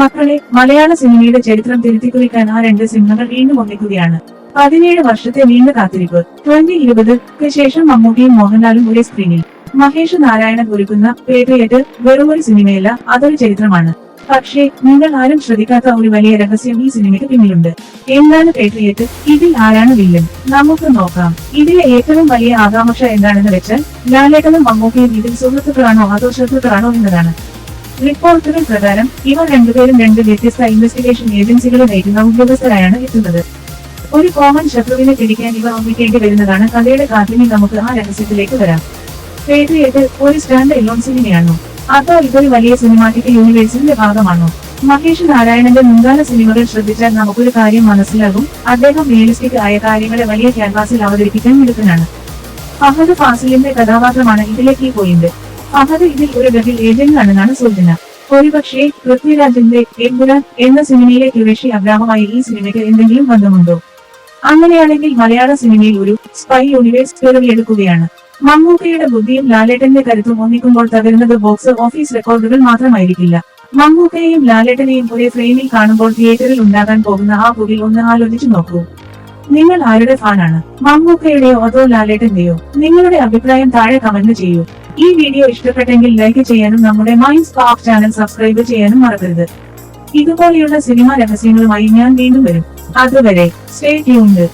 മക്കളെ മലയാള സിനിമയുടെ ചരിത്രം തിരുത്തിക്കുറിക്കാൻ ആ രണ്ട് സിനിമകൾ വീണ്ടും ഒന്നിക്കുകയാണ്. പതിനേഴ് വർഷത്തെ നീണ്ട കാത്തിരിപ്പ്. ട്വന്റി ഇരുപതിന് ശേഷം മമ്മൂട്ടിയും മോഹൻലാലും ഒരേ സ്ക്രീനിൽ. മഹേഷ് നാരായണൻ ഒരുക്കുന്ന പേട്രിയറ്റ് വെറുമൊരു സിനിമയല്ല അതൊരു ചരിത്രമാണ്. പക്ഷേ നിങ്ങൾ ആരും ശ്രദ്ധിക്കാത്ത ഒരു വലിയ രഹസ്യം ഈ സിനിമയ്ക്ക് പിന്നിലുണ്ട്. എന്താണ് പേട്രിയറ്റ് ഇതിൽ ആരാണ് വില്ലൻ? നമുക്ക് നോക്കാം. ഇതിലെ ഏറ്റവും വലിയ ആകാംക്ഷ എന്താണെന്ന് വെച്ചാൽ ലാലേട്ടനും മമ്മൂക്കയും ഇതിൽ സുഹൃത്തുക്കളാണോ അതോ ശത്രുക്കളാണോ എന്നതാണ്. റിപ്പോർട്ടുകൾ പ്രകാരം ഇവർ രണ്ടുപേരും രണ്ട് വ്യത്യസ്ത ഇൻവെസ്റ്റിഗേഷൻ ഏജൻസികളെ ഉദ്യോഗസ്ഥരായാണ് എത്തുന്നത്. ഒരു കോമൺ ശത്രുവിനെ പിടിക്കാൻ ഇവ ഒന്നിക്കേണ്ടി വരുന്നതാണ് കഥയുടെ കാത്തിനി നമുക്ക് ആ രഹസ്യത്തിലേക്ക് വരാം. പേട്രിയറ്റ് ഒരു സ്റ്റാൻഡ് എലോൺ സിനിമയാണോ? അതോ ഇതൊരു വലിയ സിനിമാറ്റിക് യൂണിവേഴ്സിന്റെ ഭാഗമാണോ? മഹേഷ് നാരായണന്റെ മുൻകാല സിനിമകൾ ശ്രദ്ധിച്ചാൽ നമുക്കൊരു കാര്യം മനസ്സിലാകും. അദ്ദേഹം റിയലിസ്റ്റിക് ആയ കാര്യങ്ങളെ വലിയ ക്യാൻവാസിൽ അവതരിപ്പിക്കാൻ മിടുക്കനാണ്. അഹമ്മദ് ഫാസിലിന്റെ കഥാപാത്രമാണ് ഇതിലേക്ക് കീ പോയിന്റ് ഫഹദ് ഇതിൽ ഒരു ഡബിൾ ഏജന്റ് ആണെന്നാണ് സൂചന. ഒരുപക്ഷേ പൃഥ്വിരാജിന്റെ എമ്പുരാൻ എന്ന സിനിമയിലെ ക്യുറേഷി അബ്രാഹമായി ഈ സിനിമയ്ക്ക് എന്തെങ്കിലും ബന്ധമുണ്ടോ? അങ്ങനെയാണെങ്കിൽ മലയാള സിനിമയിൽ ഒരു സ്പൈ യൂണിവേഴ്സ് പിറവിയെടുക്കുകയാണ്. മമ്മൂക്കയുടെ ബുദ്ധിയും ലാലേട്ടന്റെ കരുത്തും ഒന്നിക്കുമ്പോൾ തകരുന്നത് ബോക്സ് ഓഫീസ് റെക്കോർഡുകൾ മാത്രമായിരിക്കില്ല. മമ്മൂക്കയെയും ലാലേട്ടനെയും ഒരേ ഫ്രെയിമിൽ കാണുമ്പോൾ തിയേറ്ററിൽ ഉണ്ടാകാൻ പോകുന്ന ആ പുകിൽ ഒന്ന് ആലോചിച്ചു നോക്കൂ. നിങ്ങൾ ആരുടെ ഫാനാണ് മമ്മൂക്കയുടെയോ അതോ ലാലേട്ടന്റെയോ? നിങ്ങളുടെ അഭിപ്രായം താഴെ കമന്റ് ചെയ്യൂ. ഈ വീഡിയോ ഇഷ്ടപ്പെട്ടെങ്കിൽ ലൈക്ക് ചെയ്യാനും നമ്മുടെ മൈൻഡ് സ്പാർക്ക് ചാനൽ സബ്സ്ക്രൈബ് ചെയ്യാനും മറക്കരുത്. ഇതുപോലെയുള്ള സിനിമാ രഹസ്യങ്ങളുമായി ഞാൻ വീണ്ടും വരും. അതുവരെ സ്റ്റേ ട്യൂൺഡ്